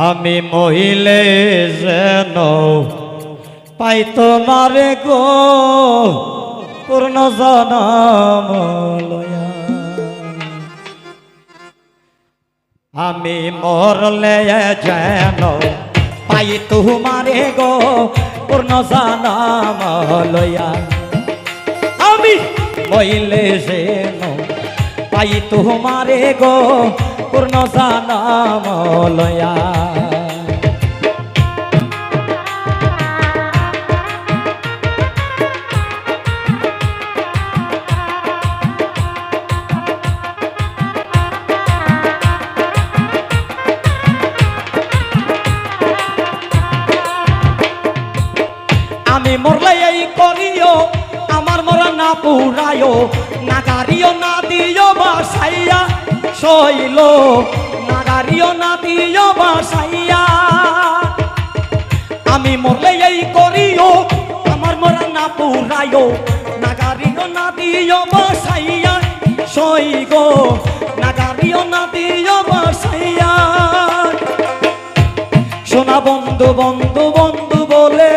আমি মহিলে যেন পাই তোমারে গো পূর্ণ জনম আমি মরলে যেন পাই তোমারে গো পূর্ণ জনম আমি মহিলে যেন পাই তোমারে গো পূর্ণ লয়া আমি মরলে এই করিও আমার মরা না পুরায়ও না গাড়িও, না দিও, বাসাইয়া। শৈল না গাড়িও না দিও বাসাইয়া আমি মরলে এই করিও আমার মরা না পুরায়ও না গাড়িও না দিও বাসাইয়া সই গো না গাড়িও না দিও বাসাইয়া সোনা বন্ধু বন্ধু বন্ধু বলে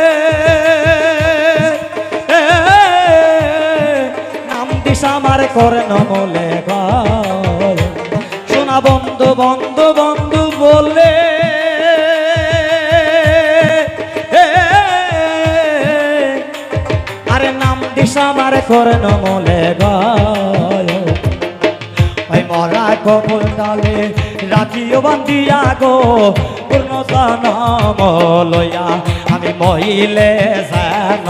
নাম দিস আমার করে নমলে সোনা বন্ধু বন্ধু বন্ধু বলে আরে নাম দিস আমার করে নমলে গয়। ওই মরা কবুল ডালে রাখিও বান্দিয়া গো পূর্ণ জানম লইয়া আমি মহিলে জান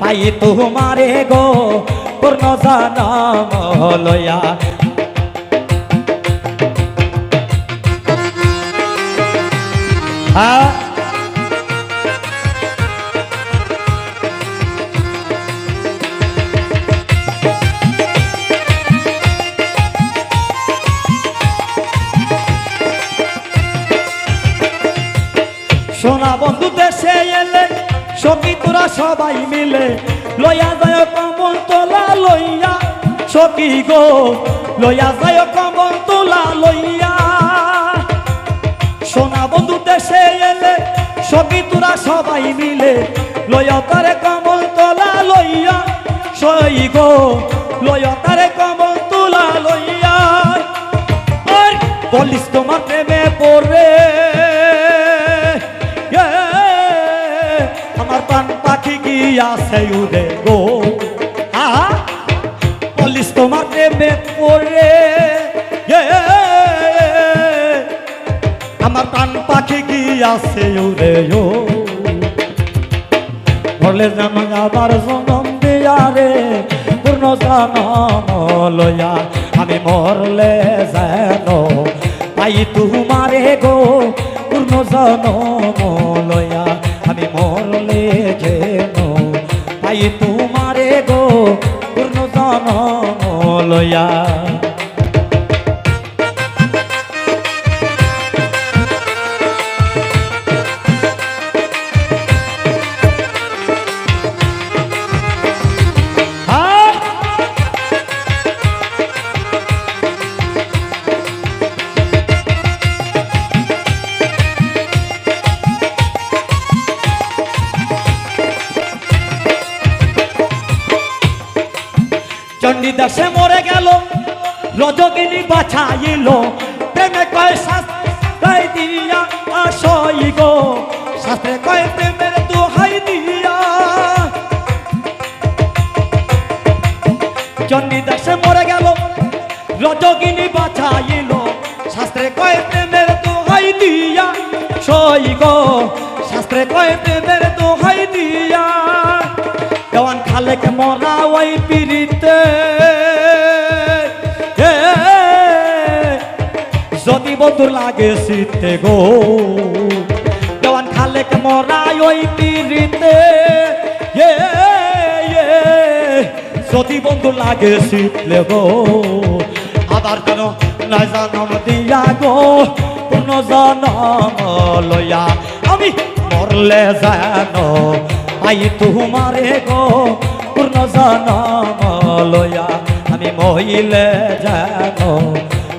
পাই তোমারে গো পূর্ণ লইয়া সোনা বন্ধু, দেশে এলে সখী তোরা সবাই মিলে লইয়া যায় কমল তোলা, লইয়া সখী গো লইয়া যায় কমল তোলা, লইয়া বন্ধু দেশে এলে সখী তোরা সবাই মিলে লইয়া তারে কমল তোলা লইয়া। সই গো লইয়া তারে কমল তোলা লইয়া। বলিস তোমার প্রেমে পড়ে। এ, আমার প্রাণ পাখি গিয়াছে উড়ে গো। আহা, বলিস তোমার প্রেমে পড়ে। এ, আমার প্রাণ পাখি গিয়াছে উড়ে ও। বলে যেন আবার জনম দিয়ারে পূর্ণ জানম লয়া আমি মরলে যেন পাই তোমারে গো, পূর্ণ জানম লয়া আমি মরলে যেন পাই তোমারে গো, পূর্ণ জানম লয়া চণ্ডীদাসে মরে গেল, রজগিনী বাছাইল। প্রেমে কয় শাস্ত্রাই দিয়া আসই গো শাস্ত্রে কয় প্রেমের দোহাই দিয়া। চণ্ডীদাসে মরে গেল, রজগিনী বাছাইল শাস্ত্রে কয় প্রেমের দোহাই দিয়া সই গো শাস্ত্রে কয় প্রেমের দোহাই দিয়া। দেওয়ান খালেক মরা ওই বন্ধুর লাগে শীতে গো। দেওয়ান খালেক মরা ওই এ, যদি বন্ধু লাগে শীতলে গো আবার কেন না জানম দিয়া গো? কোন জনম লয়া আমি মরলে জানো পাই তোমারে গো। পূর্ণ জনম লয়া আমি মহিলে জানো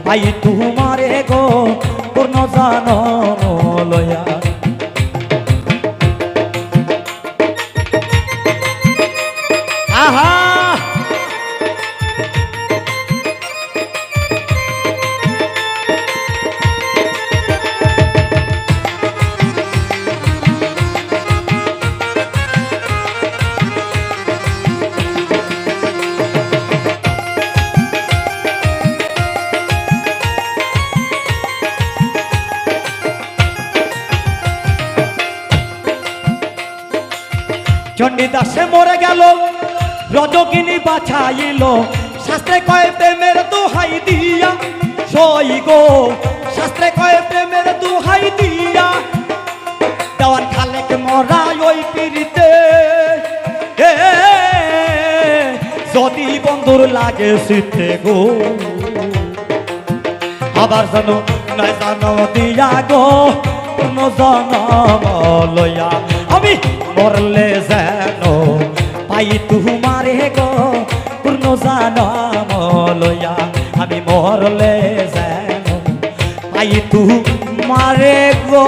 পাই তোমারে গো পূর্ণ জনম লয়া। চণ্ডীদাসে মরে গেল রজকিনী বাছাইল। শাস্ত্রে কয়, প্রেমের দোহাই দিয়া, সই গো। শাস্ত্রে কয়, প্রেমের দোহাই দিয়া দেওয়ান খালেক মরা ওই পিড়িতে। যদি বন্ধুর লাগে শীতে গো, আবার জানো নাই জানো দিয়া গো কোন লয়া আমি মরলে যেন পাই তুমারে গো পূর্ণ জানাম লয়া আমি মরলে যেন পাই তুমারে গো।